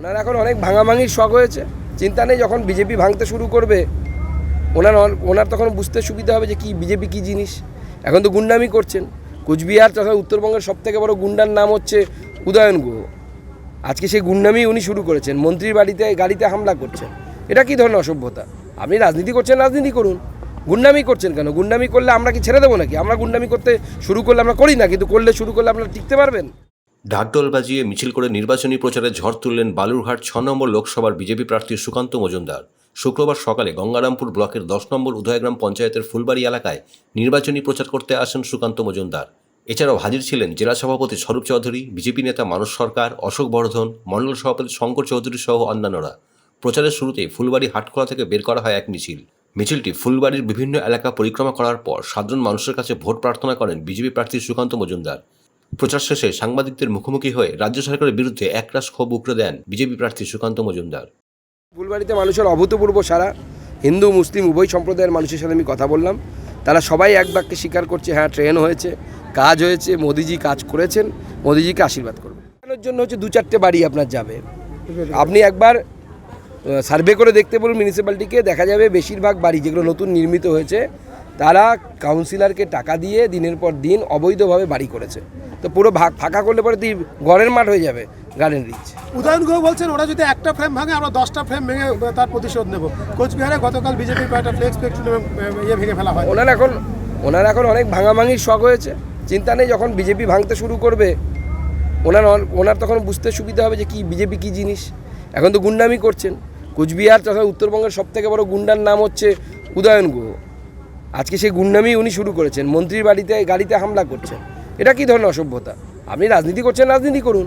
ওনার এখন অনেক ভাঙাভাঙির শখ হয়েছে। চিন্তা নেই যখন বিজেপি ভাঙতে শুরু করবে, ওনার ওনার তখন বুঝতে সুবিধা হবে যে কি বিজেপি কি জিনিস। এখন তো গুন্ডামি করছেন। কুচবিহার তথা উত্তরবঙ্গের সব থেকে বড় গুন্ডার নাম হচ্ছে উদয়ন গুহ। আজকে সেই গুন্ডামি উনি শুরু করেছেন, মন্ত্রীর বাড়িতে, গাড়িতে হামলা করছেন। এটা কি ধরনের অসভ্যতা? আপনি রাজনীতি করছেন, রাজনীতি করুন। গুন্ডামি করছেন কেন? গুন্ডামি করলে আমরা কি ছেড়ে দেবো নাকি? আমরা গুন্ডামি করতে শুরু করলে আমরা করি না, কিন্তু করলে শুরু করলে আপনারা টিকতে পারবেন? ঢাকঢোল বাজিয়ে মিছিল করে নির্বাচনী প্রচারে ঝড় তুললেন বালুরঘাট ছ নম্বর লোকসভার বিজেপি প্রার্থী সুকান্ত মজুমদার। শুক্রবার সকালে গঙ্গারামপুর ব্লকের দশ নম্বর উদয়গ্রাম পঞ্চায়েতের ফুলবাড়ি এলাকায় নির্বাচনী প্রচার করতে আসেন সুকান্ত মজুমদার। এছাড়াও হাজির ছিলেন জেলা সভাপতি স্বরূপ চৌধুরী, বিজেপি নেতা মানস সরকার, অশোক বর্ধন মণ্ডল সভাপতি শঙ্কর চৌধুরী সহ অন্যান্যরা। প্রচারের শুরুতেই ফুলবাড়ি হাটখোলা থেকে বের করা হয় এক মিছিল। মিছিলটি ফুলবাড়ির বিভিন্ন এলাকা পরিক্রমা করার পর সাধারণ মানুষের কাছে ভোট প্রার্থনা করেন বিজেপি প্রার্থী সুকান্ত মজুমদার। প্রচার শেষে সাংবাদিকদের মুখোমুখি হয়ে রাজ্য সরকারের বিরুদ্ধে একরাশ ক্ষোভ উগড়ে দেন বিজেপি প্রার্থী সুকান্ত মজুমদার। ফুলবাড়িতে মানুষের অভূতপূর্ব সারা হিন্দু, মুসলিম, উভয় সম্প্রদায়ের মানুষের সাথে আমি কথা বললাম। তারা সবাই এক বাক্যে স্বীকার করছে হ্যাঁ ট্রেন হয়েছে, কাজ হয়েছে, মোদিজি কাজ করেছেন, মোদিজিকে আশীর্বাদ করবে। জন্য হচ্ছে দু চারটে বাড়ি আপনার যাবে। আপনি একবার সার্ভে করে দেখতে বলুন মিউনিসিপ্যালিটিকে দেখা যাবে বেশিরভাগ বাড়ি যেগুলো নতুন নির্মিত হয়েছে, তারা কাউন্সিলরকে টাকা দিয়ে দিনের পর দিন অবৈধভাবে বাড়ি করেছে। তো পুরো ভাগ ফাঁকা করলে পরে তুই ঘরের মাঠ হয়ে যাবে গার্ডেন রিচ উদয়ন গুহ বলছেন ওরা যদি একটা ফ্রেম ভাঙে আমরা দশটা ফ্রেম ভেঙে তার প্রতিশোধ নেব। কোচবিহারে গতকাল বিজেপির কয়েকটা ফ্লেক্স ফ্লেক্স ইয়ে ভেঙে ফেলা হয়। ওনার এখন ওনার এখন অনেক ভাঙাভাঙির শখ হয়েছে। চিন্তা নেই যখন বিজেপি ভাঙতে শুরু করবে ওনার ওনার তখন বুঝতে সুবিধা হবে যে কি বিজেপি কি জিনিস। এখন তো গুন্ডামি করছেন। কোচবিহার তথা উত্তরবঙ্গের সব থেকে বড় গুন্ডার নাম হচ্ছে উদয়ন গুহ। আজকে সেই গুন্ডামি উনি শুরু করেছেন। মন্ত্রীর বাড়িতে গাড়িতে হামলা করছেন। এটা কী ধরনের অসভ্যতা? আপনি রাজনীতি করছেন, রাজনীতি করুন।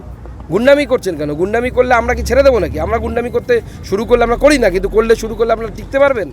গুন্ডামি করছেন কেন? গুন্ডামি করলে আমরা কি ছেড়ে দেবো নাকি? আমরা গুন্ডামি করতে শুরু করলে আমরা করি না, কিন্তু করলে শুরু করলে আপনারা টিকতে পারবেন?